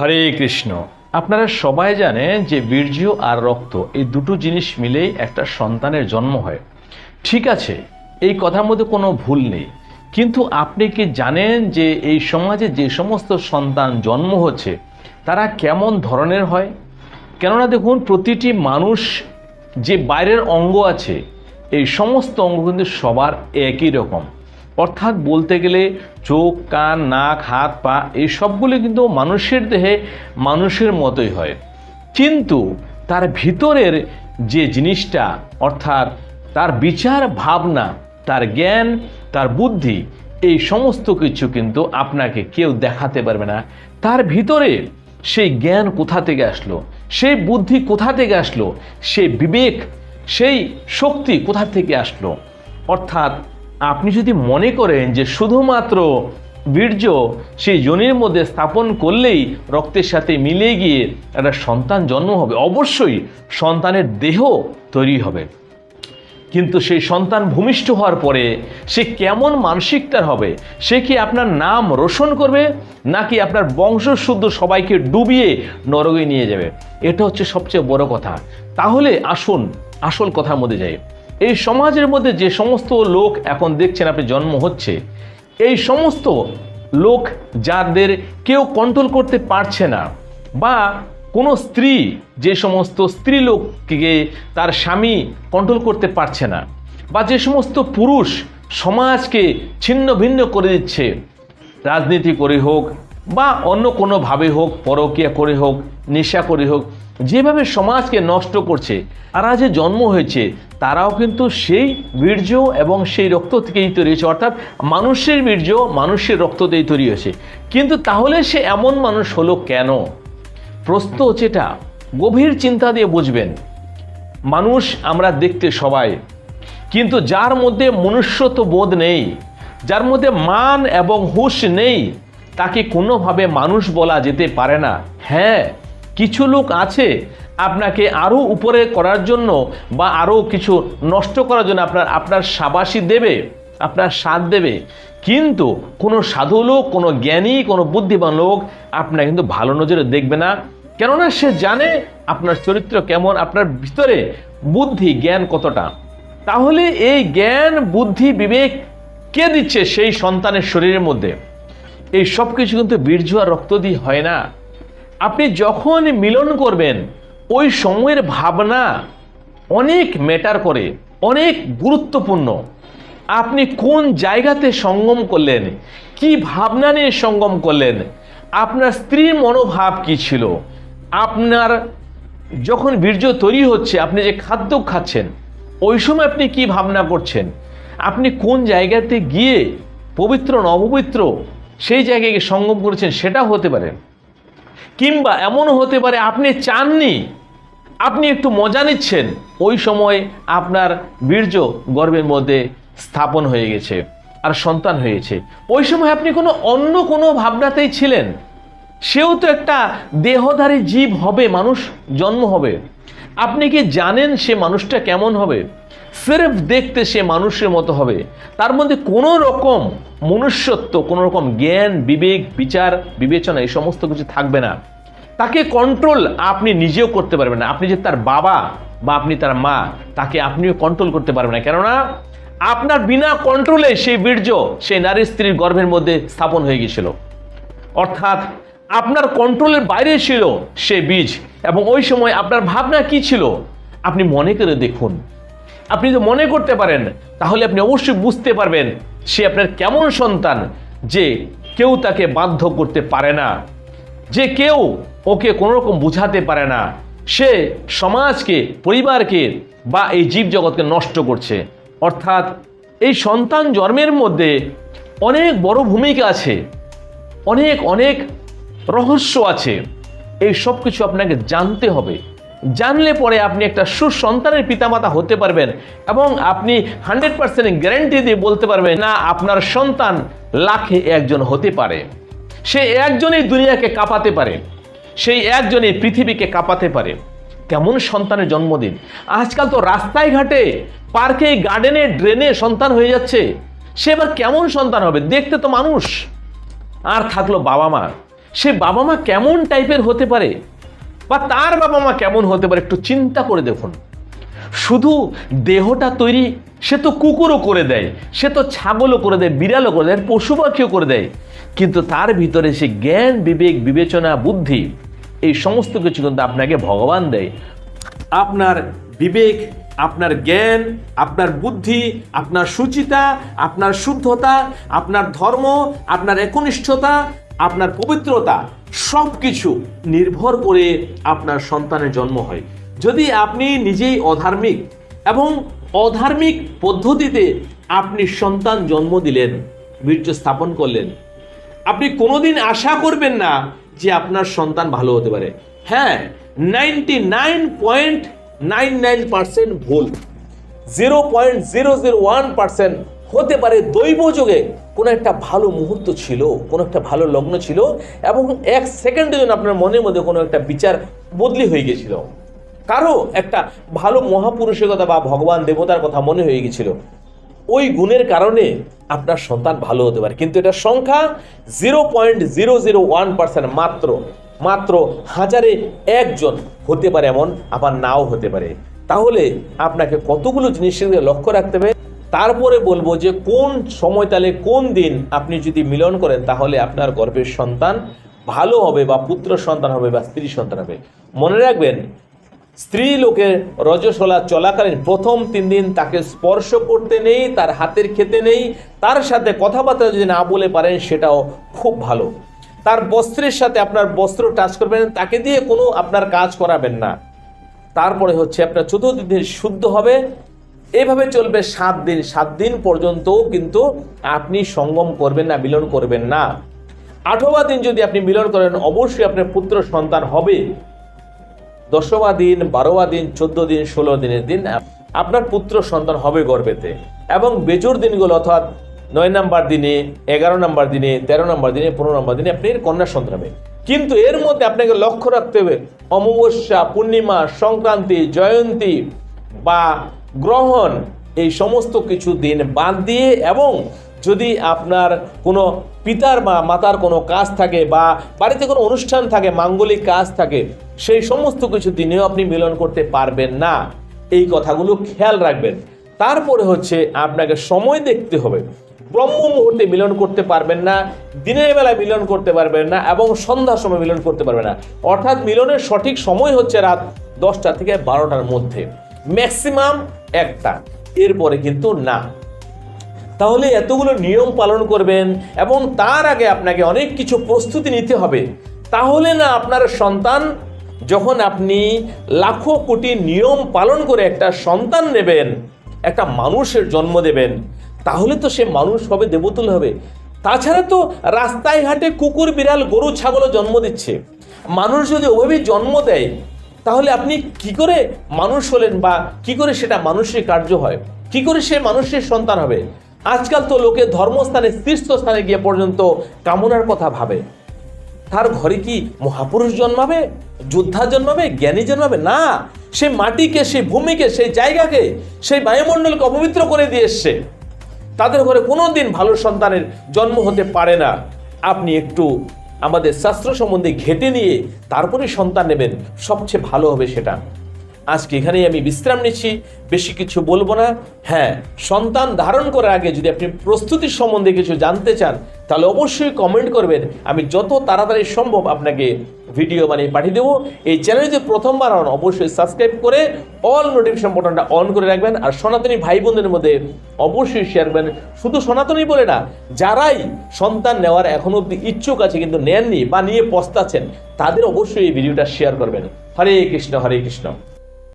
হরে কৃষ্ণ। আপনারা সবাই জানেন যে বীর্য আর রক্ত এই দুটো জিনিস মিলেই একটা সন্তানের জন্ম হয়। ঠিক আছে, এই কথার মধ্যে কোনো ভুল নেই। কিন্তু আপনি কি জানেন যে এই সমাজে যে সমস্ত সন্তান জন্ম হচ্ছে, তারা কেমন ধরনের হয়? কেননা দেখুন, প্রতিটি মানুষ যে বাইরের অঙ্গ আছে, এই সমস্ত অঙ্গ কিন্তু সবার একই রকম। অর্থাৎ বলতে গেলে চোখ, কান, নাক, হাত, পা, এই সবগুলি কিন্তু মানুষের দেহে মানুষের মতোই হয়। কিন্তু তার ভিতরের যে জিনিসটা, অর্থাৎ তার বিচার ভাবনা, তার জ্ঞান, তার বুদ্ধি, এই সমস্ত কিছু কিন্তু আপনাকে কেউ দেখাতে পারবে না। তার ভিতরে সেই জ্ঞান কোথা থেকে আসলো? সেই বুদ্ধি কোথা থেকে আসলো? সেই বিবেক, সেই শক্তি কোথা থেকে আসলো? অর্থাৎ আপনি যদি মনে করেন যে শুধুমাত্র বীর্য সেই জনির মধ্যে স্থাপন করলেই রক্তের সাথে মিলে গিয়ে একটা সন্তান জন্ম হবে, অবশ্যই সন্তানের দেহ তৈরি হবে। কিন্তু সেই সন্তান ভূমিষ্ঠ হওয়ার পরে সে কেমন মানসিকতার হবে? সে কি আপনার নাম রোশন করবে, নাকি আপনার বংশশুদ্ধ সবাইকে ডুবিয়ে নরগে নিয়ে যাবে? এটা হচ্ছে সবচেয়ে বড় কথা। তাহলে আসুন আসল কথার মধ্যে যাই। এই সমাজের মধ্যে যে সমস্ত লোক এখন দেখছেন আপনি জন্ম হচ্ছে, এই সমস্ত লোক যাদের কেউ কন্ট্রোল করতে পারছে না, বা কোনো স্ত্রী যে সমস্ত স্ত্রী লোককে তার স্বামী কন্ট্রোল করতে পারছে না, বা যে সমস্ত পুরুষ সমাজকে ছিন্ন ভিন্ন করে দিচ্ছে, রাজনীতি করে হোক বা অন্য কোনোভাবে হোক, পরকীয়া করে হোক, নেশা করে হোক যেভাবে সমাজকে নষ্ট করছে, তারা যে জন্ম হয়েছে, তারাও কিন্তু সেই বীর্য এবং সেই রক্ত থেকেই তৈরি হয়েছে। অর্থাৎ মানুষের বীর্য মানুষের রক্ত দিয়েই তৈরি হয়েছে। কিন্তু তাহলে সে এমন মানুষ হলো কেন? প্রশ্ন হচ্ছে এটা। গভীর চিন্তা দিয়ে বুঝবেন। মানুষ আমরা দেখতে সবাই। কিন্তু যার মধ্যে মনুষ্যত্ব বোধ নেই, যার মধ্যে মান এবং হুঁশ নেই, তাকে কোনোভাবে মানুষ বলা যেতে পারে না। হ্যাঁ কিছু লোক আছে আপনাকে আরও উপরে করার জন্য বা আরও কিছু নষ্ট করার জন্য আপনার আপনার সাবাসী দেবে, আপনার সাথ দেবে। কিন্তু কোনো সাধু লোক, কোনো জ্ঞানী, কোনো বুদ্ধিমান লোক আপনার কিন্তু ভালো নজরে দেখবে না। কেননা সে জানে আপনার চরিত্র কেমন, আপনার ভিতরে বুদ্ধি, জ্ঞান কতটা। তাহলে এই জ্ঞান, বুদ্ধি, বিবেক কে দিচ্ছে সেই সন্তানের শরীরের মধ্যে? এই সব কিছু কিন্তু বীর্য আর রক্ত দিয়ে হয় না। আপনি যখন মিলন করবেন, ওই সময়ের ভাবনা অনেক ম্যাটার করে, অনেক গুরুত্বপূর্ণ। আপনি কোন জায়গাতে সঙ্গম করলেন? কি ভাবনা নিয়ে সঙ্গম করলেন? আপনার স্ত্রীর মনোভাব কি ছিল? আপনার যখন বীর্য তৈরি হচ্ছে, আপনি যে খাদ্য খাচ্ছেন, ওই সময় আপনি কি ভাবনা করছেন? আপনি কোন জায়গাতে গিয়ে পবিত্র, নবপবিত্র সেই জায়গায় গিয়ে সঙ্গম করেছেন, সেটা হতে পারে। কিংবা এমনও হতে পারে আপনি চাননি, আপনি একটু মজা নিচ্ছেন, ওই সময় আপনার বীর্য গর্বের মধ্যে স্থাপন হয়ে গেছে আর সন্তান হয়েছে। ওই সময় আপনি কোনো অন্য কোনো ভাবনাতেই ছিলেন। সেও তো একটা দেহধারী জীব হবে, মানুষ জন্ম হবে। আপনি কি জানেন সে মানুষটা কেমন হবে? সিরেফ দেখতে সে মানুষের মতো হবে। তার মধ্যে কোনো রকম মনুষ্যত্ব, কোনো রকম জ্ঞান, বিবেক, বিচার, বিবেচনা এই সমস্ত কিছু থাকবে না। তাকে কন্ট্রোল আপনি নিজেও করতে পারবেন না। আপনি যে তার বাবা বা আপনি তার মা, তাকে আপনিও কন্ট্রোল করতে পারবেন না। কেননা আপনার বিনা কন্ট্রোলে সেই বীর্য, সেই নারী স্ত্রীর গর্ভের মধ্যে স্থাপন হয়ে গিয়েছিল। অর্থাৎ আপনার কন্ট্রোলের বাইরে ছিল সে বীজ এবং ওই সময় আপনার ভাবনা কি ছিল? আপনি মনে করে দেখুন। আপনি যদি মনে করতে পারেন, তাহলে আপনি অবশ্যই বুঝতে পারবেন সে আপনার কেমন সন্তান যে কেউ তাকে বাধ্য করতে পারে না, যে কেউ ওকে কোনো রকম বুঝাতে পারে না। সে সমাজকে, পরিবারকে বা এই জীবজগৎকে নষ্ট করছে। অর্থাৎ এই সন্তান জন্মের মধ্যে অনেক বড় ভূমিকা আছে, অনেক অনেক রহস্য আছে। এই সব কিছু আপনাকে জানতে হবে। জানলে পরে আপনি একটা সুসন্তানের পিতামাতা হতে পারবেন এবং আপনি হান্ড্রেড পার্সেন্ট গ্যারেন্টি দিয়ে বলতে পারবেন, না, আপনার সন্তান লাখে একজন হতে পারে। সে একজনই দুনিয়াকে কাঁপাতে পারে। সেই একজনই পৃথিবীকে কাঁপাতে পারে। কেমন সন্তানের জন্মদিন। আজকাল তো রাস্তায় ঘাটে পার্কে, গার্ডেনে, ড্রেনে সন্তান হয়ে যাচ্ছে। সে এবার কেমন সন্তান হবে? দেখতে তো মানুষ। আর থাকল বাবা মা। সে বাবা মা কেমন টাইপের হতে পারে? বা তার বাবা মা কেমন হতে পারে একটু চিন্তা করে দেখুন। শুধু দেহটা তৈরি, সে তো কুকুরও করে দেয়, সে তো ছাগলও করে দেয়, বিড়ালও করে দেয়, পশু পাখিও করে দেয়। কিন্তু তার ভিতরে সে জ্ঞান, বিবেক, বিবেচনা, বুদ্ধি, এই সমস্ত কিছু কিন্তু আপনাকে ভগবান দেয়। আপনার বিবেক, আপনার জ্ঞান, আপনার বুদ্ধি, আপনার সুচিতা, আপনার শুদ্ধতা, আপনার ধর্ম, আপনার একনিষ্ঠতা আপনার পবিত্রতা সব কিছু নির্ভর করে আপনার সন্তানের জন্ম হয়। যদি আপনি নিজেই অধার্মিক এবং অধার্মিক পদ্ধতিতে আপনি সন্তান জন্ম দিলেন, বীর্য স্থাপন করলেন, আপনি কোনোদিন আশা করবেন না যে আপনার সন্তান ভালো হতে পারে। হ্যাঁ ninety nine point nine nine percent ভুল zero point zero zero one percent হতে পারে দৈব যোগে কোনো একটা ভালো মুহূর্ত ছিল, কোনো একটা ভালো লগ্ন ছিল, এবং এক সেকেন্ডের জন্য আপনার মনের মধ্যে কোনো একটা বিচার বদলি হয়ে গেছিল। কারও একটা ভালো মহাপুরুষের কথা বা ভগবান দেবতার কথা মনে হয়ে গেছিল। ওই গুণের কারণে আপনার সন্তান ভালো হতে পারে। কিন্তু এটা সংখ্যা zero point zero zero one percent মাত্র মাত্র হাজারে একজন হতে পারে এমন, আবার নাও হতে পারে। তাহলে আপনাকে কতগুলো জিনিসের লক্ষ্য রাখতে হবে? তারপরে বলব যে কোন সময়তালে কোন দিন আপনি যদি মিলন করেন, তাহলে আপনার গর্ভের সন্তান ভালো হবে বা পুত্র সন্তান হবে বা স্ত্রী সন্তান হবে। মনে রাখবেন, স্ত্রী লোকের রজস্বলা চলাকালীন প্রথম তিন দিন তাকে স্পর্শ করতে নেই, তার হাতের খেতে নেই, তার সাথে কথাবার্তা যদি না বলে পারেন, সেটাও খুব ভালো। তার বস্ত্রের সাথে আপনার বস্ত্র টাচ করবেন, তাকে দিয়ে কোনো আপনার কাজ করাবেন না। তারপরে হচ্ছে আপনার চতুর্থ দিন শুদ্ধ হবে এইভাবে চলবে সাত দিন। সাত দিন পর্যন্ত কিন্তু আপনি সঙ্গম করবেন না, মিলন করবেন না। আঠবা দিন যদি আপনি মিলন করেন, অবশ্যই আপনার পুত্র সন্তান হবে। দশমা দিন বারোয়া দিন, চোদ্দ দিন, ষোলো দিনের দিন আপনার পুত্র সন্তান হবে গর্বেতে। এবং বেজোর দিনগুলো অর্থাৎ নয় নাম্বার দিনে, এগারো নাম্বার দিনে, তেরো নাম্বার দিনে, পনেরো নাম্বার দিনে আপনি কন্যা সন্তান হবে কিন্তু এর মধ্যে আপনাকে লক্ষ্য রাখতে হবে, অমাবস্যা, পূর্ণিমা, সংক্রান্তি, জয়ন্তী বা গ্রহণ এই সমস্ত কিছু দিন বাদ দিয়ে এবং যদি আপনার কোনো পিতার বা মাতার কোনো কাজ থাকে বা বাড়িতে কোনো অনুষ্ঠান থাকে, মাঙ্গলিক কাজ থাকে, সেই সমস্ত কিছু দিনেও আপনি মিলন করতে পারবেন না। এই কথাগুলো খেয়াল রাখবেন। তারপরে হচ্ছে আপনাকে সময় দেখতে হবে। ব্রহ্ম মুহূর্তে মিলন করতে পারবেন না, দিনের বেলা মিলন করতে পারবেন না এবং সন্ধ্যার সময় মিলন করতে পারবেন না। অর্থাৎ মিলনের সঠিক সময় হচ্ছে রাত দশটা থেকে বারোটার মধ্যে। ম্যাক্সিমাম একটা, এরপরে কিন্তু না। তাহলে এতগুলো নিয়ম পালন করবেন এবং তার আগে আপনাকে অনেক কিছু প্রস্তুতি নিতে হবে। তাহলে না আপনার সন্তান, যখন আপনি লাখো কোটি নিয়ম পালন করে একটা সন্তান নেবেন, একটা মানুষের জন্ম দেবেন, তাহলে তো সে মানুষ হবে, দেবতুল হবে। তাছাড়া তো রাস্তায় ঘাটে কুকুর, বিড়াল, গরু, ছাগলও জন্ম দিচ্ছে। মানুষ যদি ওভাবেই জন্ম দেয় তাহলে আপনি কি করে মানুষ হলেন বা কি করে সেটা মানুষের কার্য হয়? কি করে সে মানুষের সন্তান হবে? আজকাল তো লোকে ধর্মস্থানে তীর্থস্থানে গিয়ে পর্যন্ত কামনার কথা ভাবে। তার ঘরে কি মহাপুরুষ জন্মাবে? যোদ্ধা জন্মাবে? জ্ঞানী জন্মাবে? না। সে মাটিকে সেই ভূমিকে সেই জায়গাকে, সেই বায়ুমণ্ডলকে অপবিত্র করে দিয়ে এসছে। তাদের ঘরে কোনো দিন ভালো সন্তানের জন্ম হতে পারে না। আপনি একটু আমাদের শাস্ত্র সম্বন্ধে ঘেটে নিয়ে তারপরে সন্তান নেবেন সবচেয়ে ভালো হবে সেটা। আজকে এখানেই আমি বিশ্রাম নিচ্ছি। বেশি কিছু বলব না। হ্যাঁ সন্তান ধারণ করার আগে যদি আপনি প্রস্তুতির সম্বন্ধে কিছু জানতে চান, তাহলে অবশ্যই কমেন্ট করবেন। আমি যত তাড়াতাড়ি সম্ভব আপনাকে ভিডিও বানিয়ে পাঠিয়ে দেবো। এই চ্যানেলে যদি প্রথমবার হন, অবশ্যই সাবস্ক্রাইব করে অল নোটিফিকেশন বাটনটা অন করে রাখবেন। আর সনাতনী ভাই বোনদের মধ্যে অবশ্যই শেয়ার করবেন। শুধু সনাতনী বলে না, যারাই সন্তান নেওয়ার এখনও অব্দি ইচ্ছুক আছে, কিন্তু নেননি বা নিয়ে পস্তাচ্ছেন, তাদের অবশ্যই এই ভিডিওটা শেয়ার করবেন। হরে কৃষ্ণ হরে কৃষ্ণ।